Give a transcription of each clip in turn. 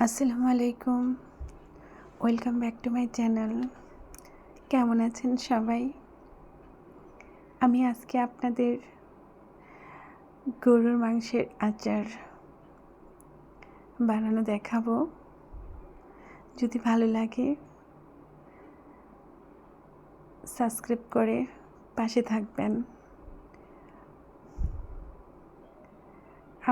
আসসালামু আলাইকুম। Welcome back to my channel কেমন আছেন সবাই? আমি আজকে আপনাদের গরুর মাংসের আচার বানানো দেখাবো। যদি ভালো লাগে সাবস্ক্রাইব করে পাশে থাকবেন।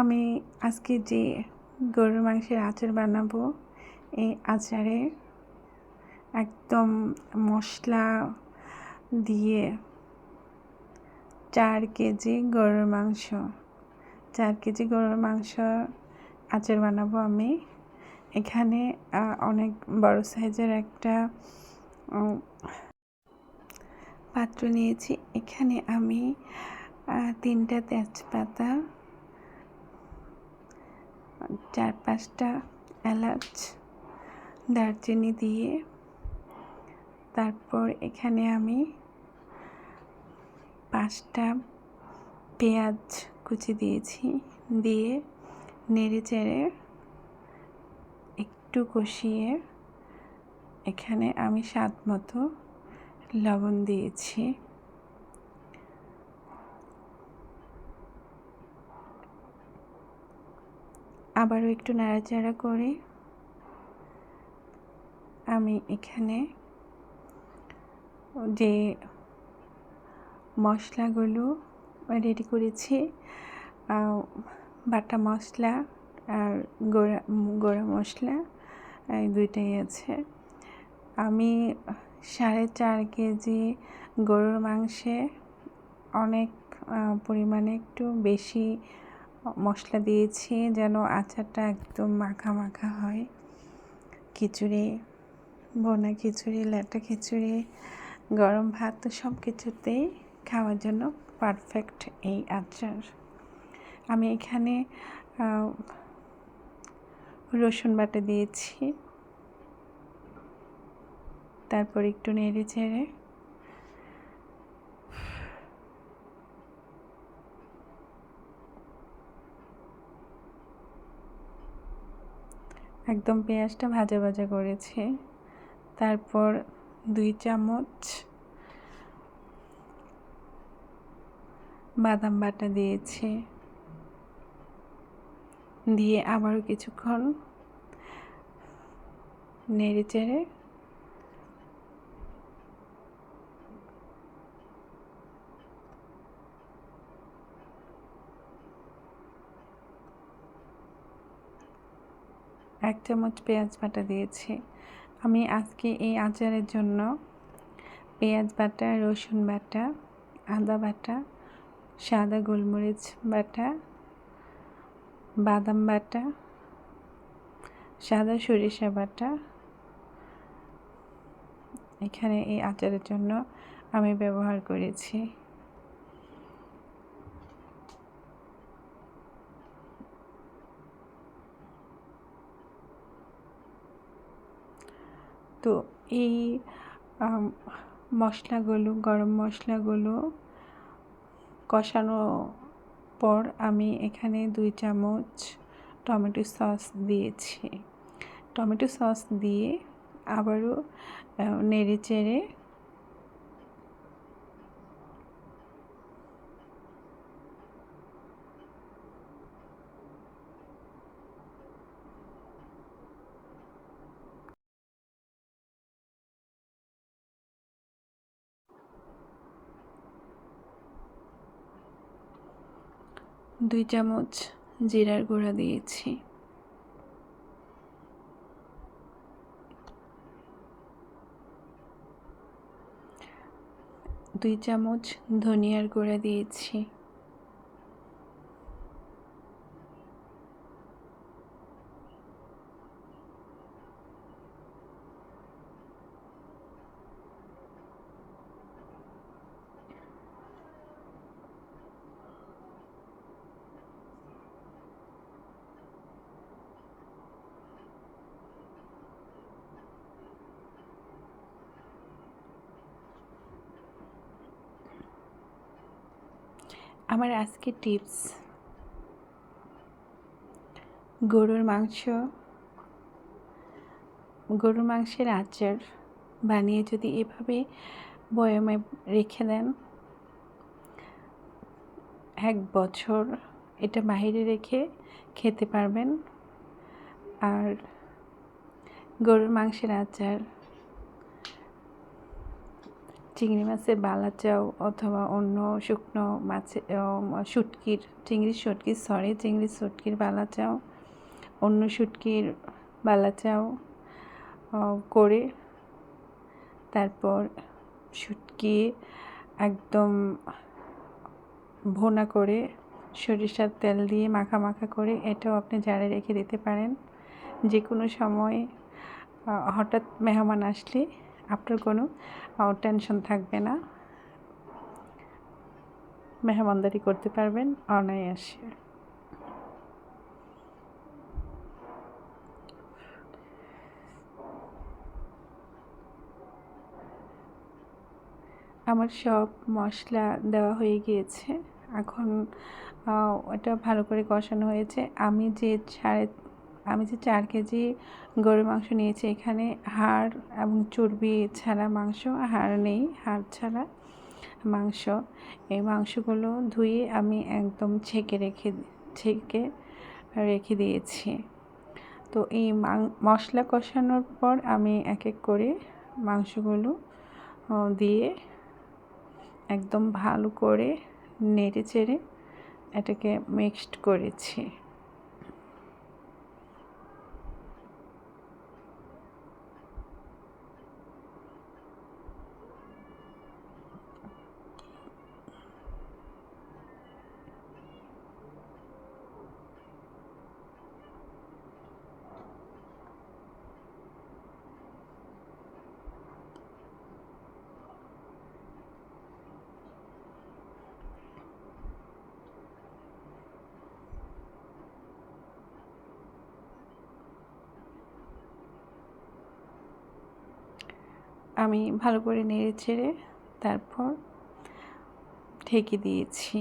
আমি আজকে যে গরুর মাংসের আচার বানাবো। এই আচারে একদম মশলা দিয়ে চার কেজি গরুর মাংস, চার কেজি গরুর মাংস আচার বানাবো আমি। এখানে অনেক বড় সাইজের একটা পাত্র নিয়েছি। এখানে আমি তিনটা তেজপাতা চার পাঁচটা এলাচ, দারচিনি দিয়ে। তারপর এখানে আমি পাঁচটা পেঁয়াজ কুচি দিয়েছি, দিয়ে নেড়ে চেড়ে একটু কষিয়ে এখানে আমি স্বাদ মতো লবণ দিয়েছি। আবারও একটু নাড়াচাড়া করে আমি এখানে যে মশলাগুলো রেডি করেছি বাটা মশলা আর গোড়া গোড়া মশলা, এই দুইটাই আছে। আমি সাড়ে চার কেজি গরুর মাংসে অনেক পরিমাণে একটু বেশি মশলা দিয়েছি যেন আচারটা একদম মাখা মাখা হয়। খিচুড়ি বোনা খিচুড়ি ল্যাটা খিচুড়ি, গরম ভাত সব কিছুতেই খাওয়ার জন্য পারফেক্ট এই আচার। আমি এখানে রসুন বাটা দিয়েছি। তারপর একটু নেড়ে চেড়ে একদম পেঁয়াজটা ভাজা ভাজা করেছি। তারপর দুই চামচ বাদাম বাটা দিয়েছি। দিয়ে আবারও কিছুক্ষণ নেড়ে চেড়ে এক চামচ পেঁয়াজ বাটা দিয়েছি। আমি আজকে এই আচারের জন্য পেঁয়াজ বাটা, রসুন বাটা, আদা বাটা, সাদা গোলমরিচ বাটা, বাদাম বাটা, সাদা সরিষা বাটা। এখানে এই আচারের জন্য আমি ব্যবহার করেছি তো এই মশলাগুলো, গরম মশলাগুলো কষানো পর আমি এখানে দুই চামচ টমেটো সস দিয়েছি। টমেটো সস দিয়ে আবারও নেড়ে চেড়ে দুই চামচ জিরার গুঁড়া দিয়েছি। দুই চামচ ধনিয়ার গুঁড়া দিয়েছি। আমার আজকে টিপস। গরুর মাংস, গরুর মাংসের আচার বানিয়ে যদি এভাবে বয়ামে রেখে দেন, এক বছর এটা বাহিরে রেখে খেতে পারবেন। আর গরুর মাংসের আচার চিংড়ি মাছের বালা চাও অথবা অন্য শুকনো মাছের শুটকির চিংড়ির শুটকির সরি চিংড়ির শুটকির বালা চাও অন্য শুটকির বালা চাও করে তারপর শুটকি একদম ভোনা করে সরিষার তেল দিয়ে মাখা মাখা করে এটাও আপনি জারে রেখে দিতে পারেন। যে কোনো সময় হঠাৎ মেহমান আসলে আপনার কোনো টেনশন থাকবে না। মেহমানদারি করতে পারবেন অনায়াসে। আমার সব মশলা দেওয়া হয়ে গিয়েছে। এখন এটা ভালো করে কষানো হয়েছে। আমি যে সাড়ে আমি যে চার কেজি গরুর মাংস নিয়েছি, এখানে হাড় এবং চর্বি ছাড়া মাংস, হাড় নেই, হাড় ছাড়া মাংস। এই মাংসগুলো ধুয়ে আমি একদম ছেঁকে রেখে ছেঁকে রেখে দিয়েছি। তো এই মশলা কষানোর পর আমি এক এক করে মাংসগুলো দিয়ে একদম ভালো করে নেড়ে চেড়ে এটাকে মিক্সড করেছি। আমি ভালো করে নেড়ে ছেড়ে তারপর ঢেকে দিয়েছি।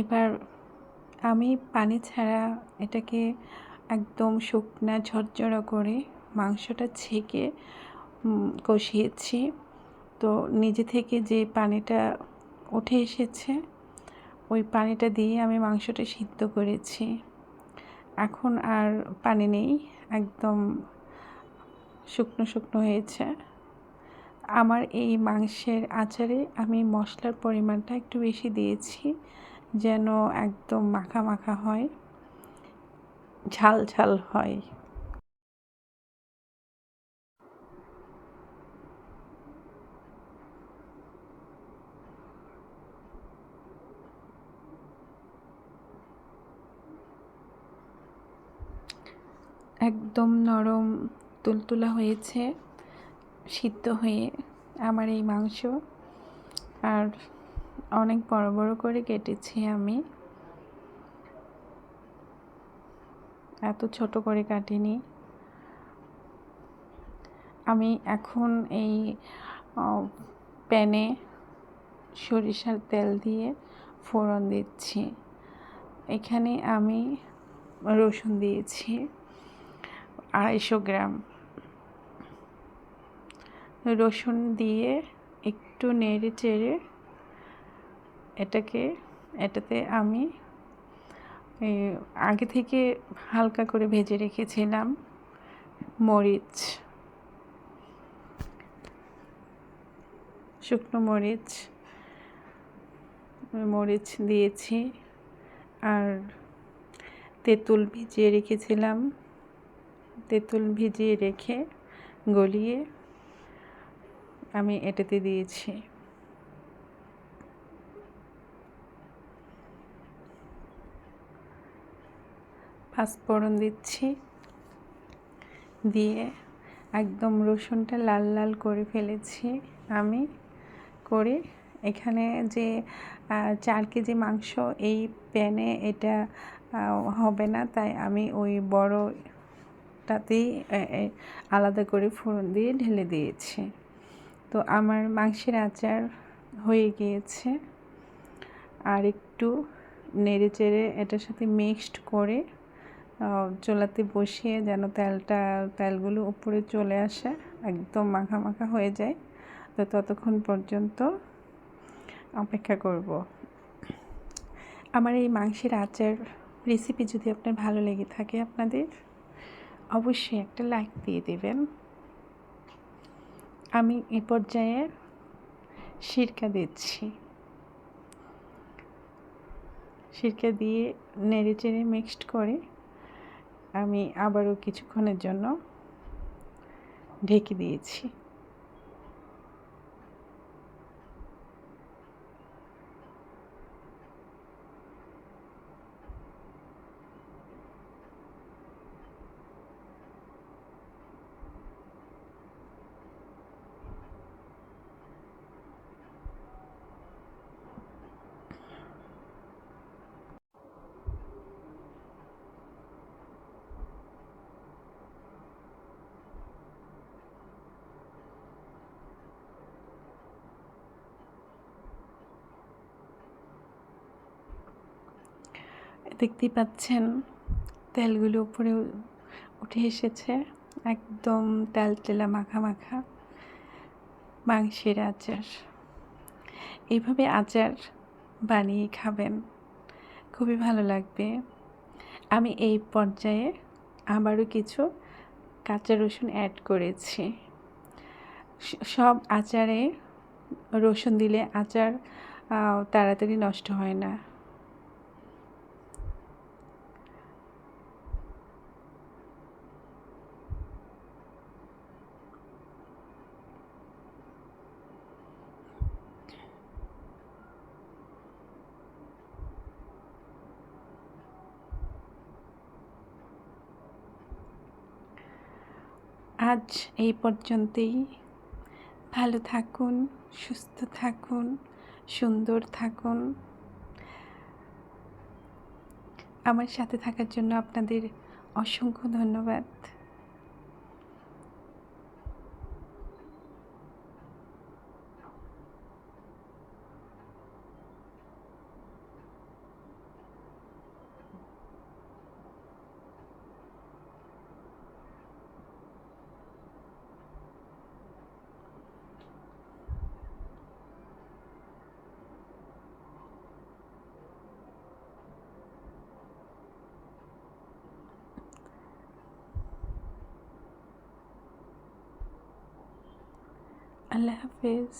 এবার আমি পানি ছাড়া এটাকে একদম শুকনা ঝরঝরা করে মাংসটা ছেঁকে কষিয়েছি। তো নিজে থেকে যে পানিটা উঠে এসেছে ওই পানিটা দিয়ে আমি মাংসটা সিদ্ধ করেছি। এখন আর পানি নেই, একদম শুকনো শুকনো হয়েছে। আমার এই মাংসের আচারে আমি মশলার পরিমাণটা একটু বেশি দিয়েছি, যেন একদম মাখা মাখা হয়, ঝাল ঝাল হয়। একদম নরম, তুলতুলা হয়েছে, সিদ্ধ হয়ে আমার এই মাংস। আর অনেক বড় বড় করে কেটেছি আমি। এত ছোট করে কাটিনি। আমি এখন এই প্যানে সরিষার তেল দিয়ে ফোড়ন দিচ্ছি। এখানে আমি রসুন দিয়েছি। আড়াইশো গ্রাম। রসুন দিয়ে একটু নেড়ে চেড়ে এটাকে, এটাতে আমি আগে থেকে হালকা করে ভেজে রেখেছিলাম মরিচ। শুকনো মরিচ মরিচ দিয়েছি। আর তেঁতুল ভিজিয়ে রেখেছিলাম। তেঁতুল ভিজিয়ে রেখে গলিয়ে আমি এটাতে দিয়েছি। পাঁচফোড়ন দিচ্ছি। দিয়ে একদম রসুনটা লাল লাল করে ফেলেছি আমি। করে এখানে যে চার কেজি মাংস এই প্যানে এটা হবে না। তাই আমি ওই বড় তাতেই আলাদা করে ফোড়ন দিয়ে ঢেলে দিয়েছি। তো আমার মাংসের আচার হয়ে গিয়েছে। আর একটু নেড়ে চেড়ে এটার সাথে মিক্সড করে চোলাতে বসিয়ে যেন তেলটা, তেলগুলো উপরে চলে আসে, একদম মাখা মাখা হয়ে যায়, তো ততক্ষণ পর্যন্ত অপেক্ষা করব। আমার এই মাংসের আচার রেসিপি যদি আপনার ভালো লেগে থাকে আপনাদের অবশ্যই একটা লাইক দিয়ে দেবেন। আমি এ পর্যায়ে সিরকা দিচ্ছি। সিরকা দিয়ে নেড়ে চেড়ে মিক্সড করে আমি আবারও কিছুক্ষণের জন্য ঢেকে দিয়েছি। দেখতেই পাচ্ছেন, তেলগুলো উপরে উঠে এসেছে, একদম তেল তেলা মাখা মাখা মাংসের আচার। এইভাবে আচার বানিয়ে খাবেন, খুবই ভালো লাগবে। আমি এই পর্যায়ে আবারও কিছু কাঁচা রসুন অ্যাড করেছি। সব আচারে রসুন দিলে আচার তাড়াতাড়ি নষ্ট হয় না। আজ এই পর্যন্তই। ভালো থাকুন, সুস্থ থাকুন, সুন্দর থাকুন। আমার সাথে থাকার জন্য আপনাদের অসংখ্য ধন্যবাদ। আল্লাহ হাফেজ